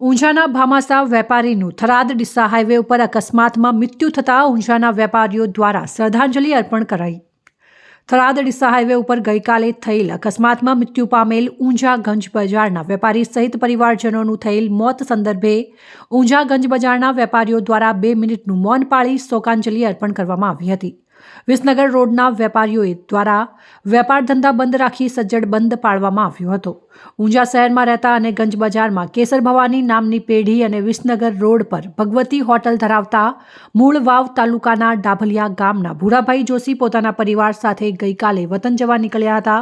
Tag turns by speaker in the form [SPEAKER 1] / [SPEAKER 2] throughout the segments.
[SPEAKER 1] ઊંઝાના ભામાસા વેપારીનું થરાદ ડીસા હાઈવે ઉપર અકસ્માતમાં મૃત્યુ થતાં ઊંઝાના વેપારીઓ દ્વારા શ્રદ્ધાંજલિ અર્પણ કરાઈ. થરાદ ડીસા હાઈવે ઉપર ગઈકાલે થયેલ અકસ્માતમાં મૃત્યુ પામેલ ઊંઝા ગંજ બજારના વેપારી સહિત પરિવારજનોનું થયેલ મોત સંદર્ભે ઊંઝા ગંજ બજારના વેપારીઓ દ્વારા બે મિનિટનું મૌન પાળી શોકાંજલિ અર્પણ કરવામાં આવી હતી. વિસનગર રોડના વેપારીઓએ દ્વારા વેપાર ધંધા બંધ રાખી સજ્જડ બંધ પાડવામાં આવ્યો હતો. ઊંઝા શહેરમાં રહેતા અને ગંજ બજારમાં કેસર ભવાની નામની પેઢી અને વિસનગર રોડ પર ભગવતી હોટલ ધરાવતા મૂળ વાવ તાલુકાના ડાભલિયા ગામના ભૂરાભાઈ જોશી પોતાના પરિવાર સાથે ગઈકાલે વતન જવા નીકળ્યા હતા.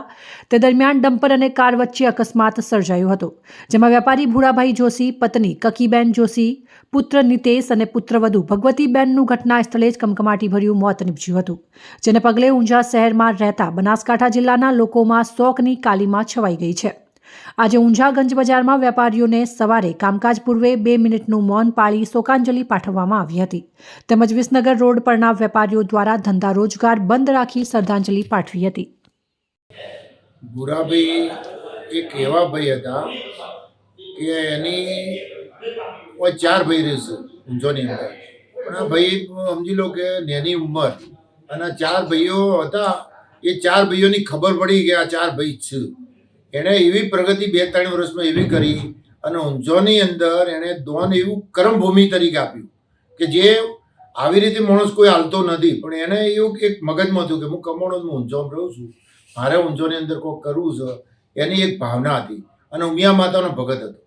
[SPEAKER 1] તે દરમિયાન ડમ્પર અને કાર વચ્ચે અકસ્માત સર્જાયો હતો, જેમાં વેપારી ભૂરાભાઈ જોશી, પત્ની કકીબેન જોશી, પુત્ર નિતેશ અને પુત્રવધુ ભગવતીબેનનું ઘટના સ્થળે જ કમકમાટીભર્યું મોત નીપજ્યું હતું, જેને પગલે ઊંઝા શહેરમાં રહેતા બનાસકાંઠા જિલ્લાના લોકોમાં શોકની કાલીમાં છવાઈ ગઈ છે. આજે ઊંઝા ગંજ બજારમાં વેપારીઓને સવારે કામકાજ પૂર્વે બે મિનિટનું મૌન પાળી શોકાંજલિ પાઠવવામાં આવી હતી. તેમજ વિસનગર રોડ પરના વેપારીઓ દ્વારા ધંધા રોજગાર બંધ રાખી શ્રદ્ધાંજલિ પાઠવી હતી.
[SPEAKER 2] ભૂરાભાઈ એક એવા ભાઈ હતા કે એની ચાર ભાઈ રહેશે ઊંઝોની અંદર. પણ આ ભાઈ સમજી લો કે નેની ઉંમર અને ચાર ભાઈઓ હતા, એ ચાર ભાઈઓની ખબર પડી કે આ ચાર ભાઈ છે. એણે એવી પ્રગતિ બે ત્રણ વર્ષમાં એવી કરી અને ઊંઝોની અંદર એણે દોન એવું કર્મભૂમિ તરીકે આપ્યું કે જે આવી રીતે માણસ કોઈ હાલતો નથી. પણ એને એવું એક મગજમાં હતું કે હું કમોણો હું ઊંઝોમાં રહું છું. મારે ઊંઝોની અંદર કોઈ કરવું છે. એની એક ભાવના હતી. અને ઉમિયા માતાનો ભગત હતો.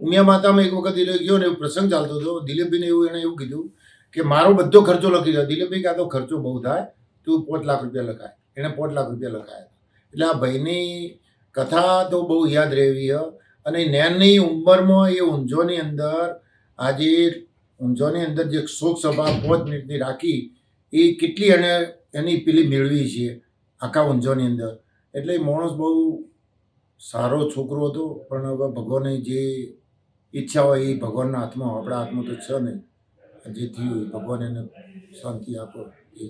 [SPEAKER 2] ઉમિયા માતામાં એક વખત એ ગયો ને એવો પ્રસંગ ચાલતો હતો. દિલીપભાઈને એવું એણે એવું કીધું કે મારો બધો ખર્ચો લખી દો. દિલીપભાઈ કે તો ખર્ચો બહુ થાય. તું પાંચ લાખ રૂપિયા લખાય. એણે પાંચ લાખ રૂપિયા લખાયા એટલે આ ભાઈની કથા તો બહુ યાદ રહેવી અને નેનની ઉંમરમાં એ ઊંઝોની અંદર, આજે ઊંઝોની અંદર જે શોક સભા પાંચ મિનિટની રાખી, એ કેટલી એને, એની પેલી મેળવી છે આખા ઊંઝોની અંદર. એટલે માણસ બહુ સારો છોકરો હતો, પણ હવે ભગવાને જે ઈચ્છા હોય એ ભગવાનના હાથમાં, આપણા હાથમાં તો છે નહીં. જે થયું, ભગવાન એને શાંતિ આપો. એ